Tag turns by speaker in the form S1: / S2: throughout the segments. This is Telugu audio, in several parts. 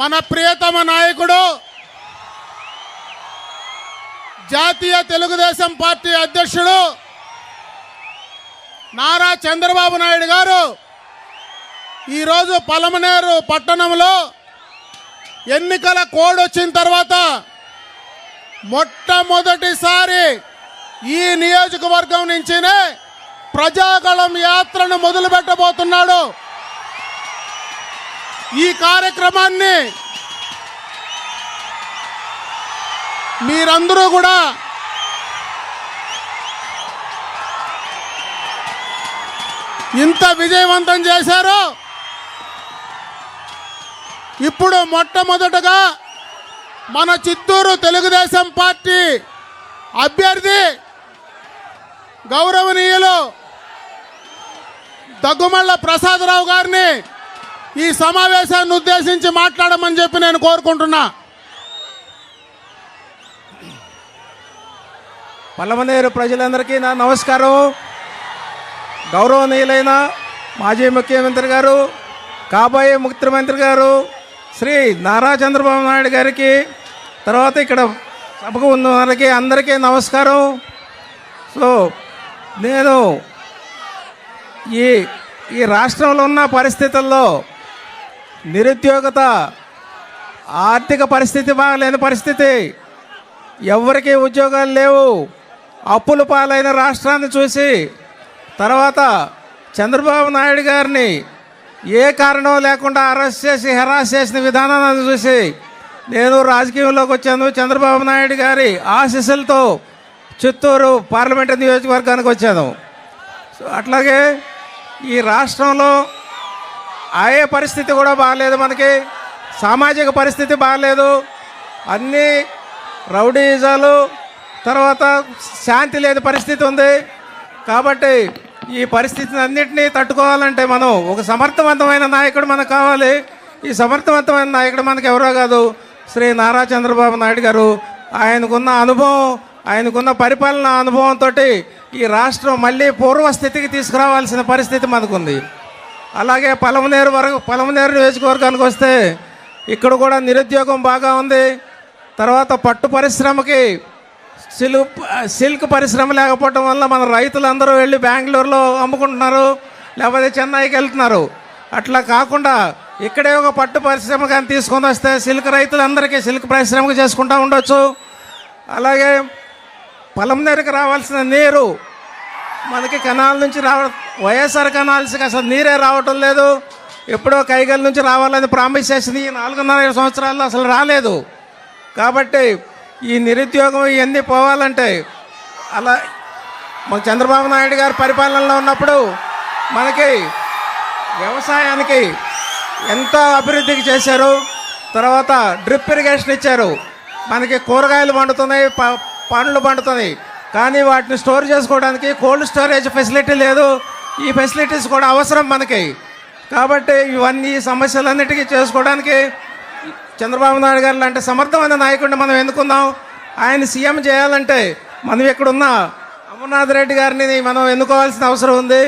S1: మన ప్రియతమ నాయకుడు జాతీయ తెలుగుదేశం పార్టీ అధ్యక్షుడు నారా చంద్రబాబు నాయుడు గారు ఈరోజు పలమనేరు పట్టణంలో ఎన్నికల కోడ్ వచ్చిన తర్వాత మొట్టమొదటిసారి ఈ నియోజకవర్గం నుంచినే ప్రజాగళం యాత్రను మొదలుపెట్టబోతున్నాడు ఈ కార్యక్రమాన్ని మీరందరూ కూడా ఇంత విజయవంతం చేశారు ఇప్పుడు మొట్టమొదటగా మన చిత్తూరు తెలుగుదేశం పార్టీ అభ్యర్థి గౌరవనీయులు దగ్గుమల్ల ప్రసాదరావు గారిని ఈ సమావేశాన్ని ఉద్దేశించి మాట్లాడమని చెప్పి నేను కోరుకుంటున్నా
S2: పల్లమనేరు ప్రజలందరికీ నా నమస్కారం గౌరవనీయులైన మాజీ ముఖ్యమంత్రి గారు కాబోయే ముఖ్యమంత్రి గారు శ్రీ నారా చంద్రబాబు నాయుడు గారికి తర్వాత ఇక్కడ సభకు ఉన్న వారికి అందరికీ నమస్కారం సో నేను ఈ ఈ రాష్ట్రంలో ఉన్న పరిస్థితుల్లో నిరుద్యోగత ఆర్థిక పరిస్థితి బాగలేని పరిస్థితి ఎవరికి ఉద్యోగాలు లేవు అప్పుల పాలైన రాష్ట్రాన్ని చూసి తర్వాత చంద్రబాబు నాయుడు గారిని ఏ కారణం లేకుండా అరెస్ట్ చేసి హెరాస్ చేసిన విధానాన్ని చూసి నేను రాజకీయంలోకి వచ్చాను చంద్రబాబు నాయుడు గారి ఆశీస్సులతో చిత్తూరు పార్లమెంటు నియోజకవర్గానికి వచ్చాను అట్లాగే ఈ రాష్ట్రంలో ఆయే పరిస్థితి కూడా బాగలేదు మనకి సామాజిక పరిస్థితి బాగలేదు అన్నీ రౌడీజాలు తర్వాత శాంతి లేని పరిస్థితి ఉంది కాబట్టి ఈ పరిస్థితిని అన్నింటినీ తట్టుకోవాలంటే మనం ఒక సమర్థవంతమైన నాయకుడు మనకు కావాలి ఈ సమర్థవంతమైన నాయకుడు మనకు ఎవరో కాదు శ్రీ నారా చంద్రబాబు నాయుడు గారు ఆయనకున్న అనుభవం ఆయనకున్న పరిపాలన అనుభవంతో ఈ రాష్ట్రం మళ్ళీ పూర్వస్థితికి తీసుకురావాల్సిన పరిస్థితి మనకుంది అలాగే పలమనేరు వరకు పలమనేరు నియోజకవర్గానికి వస్తే ఇక్కడ కూడా నిరుద్యోగం బాగా ఉంది తర్వాత పట్టు పరిశ్రమకి సిల్క్ సిల్క్ పరిశ్రమ లేకపోవడం వల్ల మన రైతులందరూ వెళ్ళి బెంగళూరులో అమ్ముకుంటున్నారు లేకపోతే చెన్నైకి వెళ్తున్నారు అట్లా కాకుండా ఇక్కడే ఒక పట్టు పరిశ్రమ కానీ తీసుకొని వస్తే సిల్క్ రైతులందరికీ సిల్క్ పరిశ్రమకు చేసుకుంటూ ఉండొచ్చు అలాగే పొలం దగ్గరికి రావాల్సిన నీరు మనకి కెనాల నుంచి రావడం వైఎస్ఆర్ కనాల్సికి అసలు నీరే రావటం లేదు ఎప్పుడో కైగల్ నుంచి రావాలని ప్రామిస్ చేసింది ఈ నాలుగున్నర సంవత్సరాల్లో అసలు రాలేదు కాబట్టి ఈ నిరుద్యోగం ఇవన్నీ పోవాలంటే అలా మన చంద్రబాబు నాయుడు గారు పరిపాలనలో ఉన్నప్పుడు మనకి వ్యవసాయానికి ఎంతో అభివృద్ధికి చేశారు తర్వాత డ్రిప్ ఇరిగేషన్ ఇచ్చారు మనకి కూరగాయలు పండుతున్నాయి పండ్లు పండుతున్నాయి కానీ వాటిని స్టోర్ చేసుకోవడానికి కోల్డ్ స్టోరేజ్ ఫెసిలిటీ లేదు ఈ ఫెసిలిటీస్ కూడా అవసరం మనకి కాబట్టి ఇవన్నీ సమస్యలన్నిటికీ చేసుకోవడానికి చంద్రబాబు నాయుడు గారు లాంటి సమర్థమైన నాయకుడిని మనం ఎన్నుకుందాం ఆయన సీఎం చేయాలంటే మనం ఇక్కడున్న అమర్నాథ్ రెడ్డి గారిని మనం ఎన్నుకోవాల్సిన అవసరం ఉంది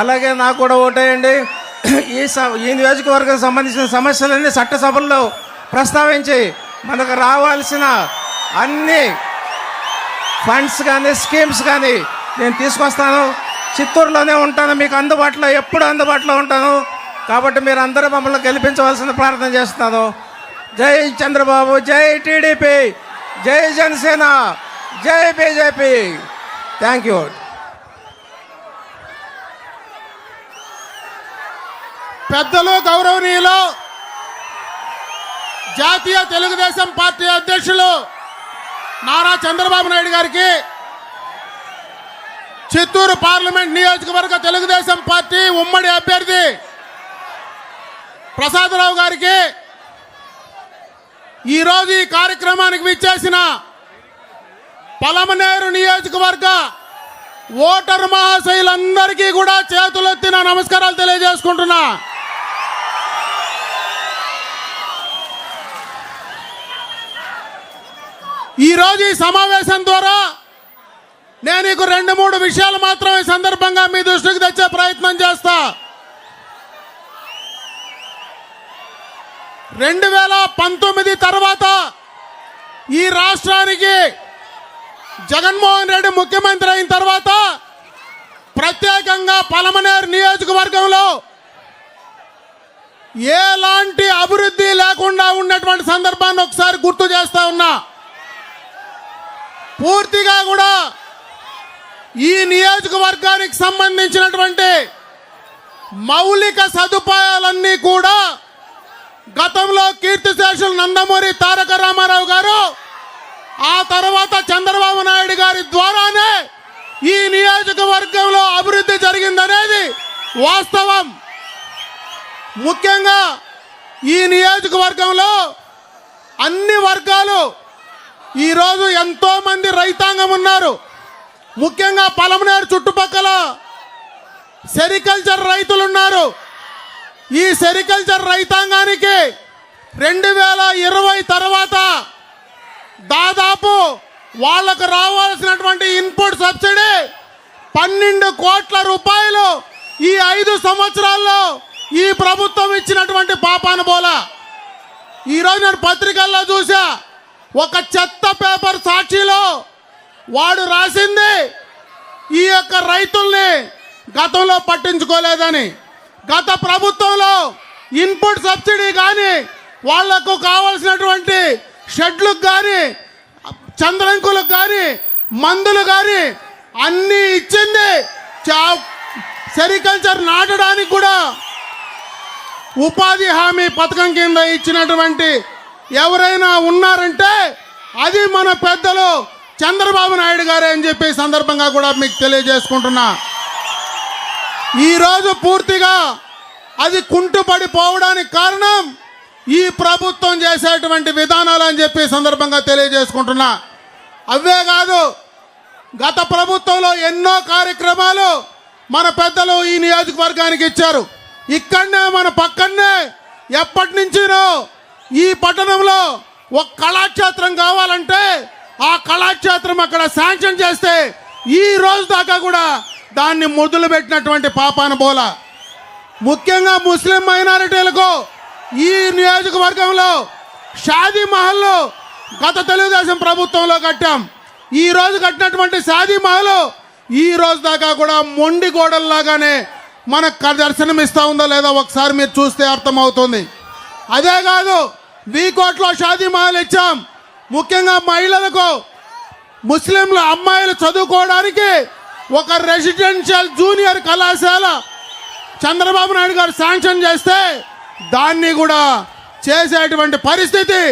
S2: అలాగే నాకు కూడా ఓటేయండి ఈ స ఈ నియోజకవర్గం సంబంధించిన సమస్యలన్నీ చట్టసభల్లో ప్రస్తావించి మనకు రావాల్సిన అన్ని ఫండ్స్ కానీ స్కీమ్స్ కానీ నేను తీసుకొస్తాను చిత్తూరులోనే ఉంటాను మీకు అందుబాటులో ఎప్పుడు అందుబాటులో ఉంటాను కాబట్టి మీరు అందరూ మమ్మల్ని గెలిపించవలసిన ప్రార్థన చేస్తున్నాను జై చంద్రబాబు జై టీడీపీ జై జనసేన జై బీజేపీ థ్యాంక్ యూ
S1: పెద్దలు గౌరవనీయులు జాతీయ తెలుగుదేశం పార్టీ అధ్యక్షులు నారా చంద్రబాబు నాయుడు గారికి చిత్తూరు పార్లమెంట్ నియోజకవర్గ తెలుగుదేశం పార్టీ ఉమ్మడి అభ్యర్థి ప్రసాదరావు గారికి ఈరోజు ఈ కార్యక్రమానికి విచ్చేసిన పలమనేరు నియోజకవర్గ ఓటర్ మహాశైలందరికీ కూడా చేతులెత్తిన నమస్కారాలు తెలియజేసుకుంటున్నా ఈరోజు ఈ సమావేశం ద్వారా నేను నీకు రెండు మూడు విషయాలు మాత్రం ఈ సందర్భంగా మీ దృష్టికి తెచ్చే ప్రయత్నం చేస్తా రెండు వేల పంతొమ్మిది తర్వాత ఈ రాష్ట్రానికి జగన్మోహన్ రెడ్డి ముఖ్యమంత్రి అయిన తర్వాత ప్రత్యేకంగా పలమనేరు నియోజకవర్గంలో ఎలాంటి అభివృద్ధి లేకుండా ఉన్నటువంటి సందర్భాన్ని ఒకసారి గుర్తు చేస్తా ఉన్నా పూర్తిగా కూడా ఈ నియోజకవర్గానికి సంబంధించినటువంటి మౌలిక సదుపాయాలన్నీ కూడా గతంలో కీర్తిశేషులు నందమూరి తారక రామారావు గారు ఆ తర్వాత చంద్రబాబు నాయుడు గారి ద్వారానే ఈ నియోజకవర్గంలో అభివృద్ధి జరిగిందనేది వాస్తవం ముఖ్యంగా ఈ నియోజకవర్గంలో అన్ని వర్గాలు ఈరోజు ఎంతోమంది రైతాంగం ఉన్నారు ముఖ్యంగా పలమనేరు చుట్టుపక్కల సెరికల్చర్ రైతులు ఉన్నారు ఈ సెరికల్చర్ రైతాంగానికి రెండు వేల ఇరవై తర్వాత దాదాపు వాళ్ళకు రావాల్సినటువంటి ఇన్పుట్ సబ్సిడీ పన్నెండు కోట్ల రూపాయలు ఈ ఐదు సంవత్సరాల్లో ఈ ప్రభుత్వం ఇచ్చినటువంటి పాపాను బోల ఈరోజు నేను పత్రికల్లో చూసా ఒక చెత్త పేపర్ సాక్షిలో వాడు రాసింది ఈ యొక్క రైతుల్ని గతంలో పట్టించుకోలేదని గత ప్రభుత్వంలో ఇన్పుట్ సబ్సిడీ కానీ వాళ్లకు కావాల్సినటువంటి షెడ్లకు కానీ చంద్రంకులకు కానీ మందులు కానీ అన్నీ ఇచ్చింది సెరికల్చర్ నాటడానికి కూడా ఉపాధి హామీ పథకం కింద ఇచ్చినటువంటి ఎవరైనా ఉన్నారంటే అది మన పెద్దలు చంద్రబాబు నాయుడు గారే అని చెప్పి సందర్భంగా కూడా మీకు తెలియజేసుకుంటున్నా ఈరోజు పూర్తిగా అది కుంటుపడిపోవడానికి కారణం ఈ ప్రభుత్వం చేసేటువంటి విధానాలు అని చెప్పి సందర్భంగా తెలియజేసుకుంటున్నా అవే కాదు గత ప్రభుత్వంలో ఎన్నో కార్యక్రమాలు మన పెద్దలు ఈ నియోజకవర్గానికి ఇచ్చారు ఇక్కడనే మన పక్కనే ఎప్పటి నుంచినో ఈ పట్టణంలో ఒక కళాక్షేత్రం కావాలంటే ఆ కళాక్షేత్రం అక్కడ శాంక్షన్ చేస్తే ఈ రోజు దాకా కూడా దాన్ని మొదలుపెట్టినటువంటి పాపాన బోల ముఖ్యంగా ముస్లిం మైనారిటీలకు ఈ నియోజకవర్గంలో షాదీ మహల్లు గత తెలుగుదేశం ప్రభుత్వంలో కట్టాం ఈ రోజు కట్టినటువంటి షాదీ మహల్ ఈ రోజు దాకా కూడా మొండి గోడల్లాగానే మనకు దర్శనం ఇస్తూ ఉందో లేదో ఒకసారి మీరు చూస్తే అర్థమవుతుంది అదే కాదు కోట్లో షాదీ మహల్ ఇచ్చాం ముఖ్యంగా మహిళలకు ముస్లింలు అమ్మాయిలు చదువుకోవడానికి ఒక రెసిడెన్షియల్ జూనియర్ కళాశాల చంద్రబాబు నాయుడు గారు శాంక్షన్ చేస్తే దాన్ని కూడా చేసేటువంటి పరిస్థితి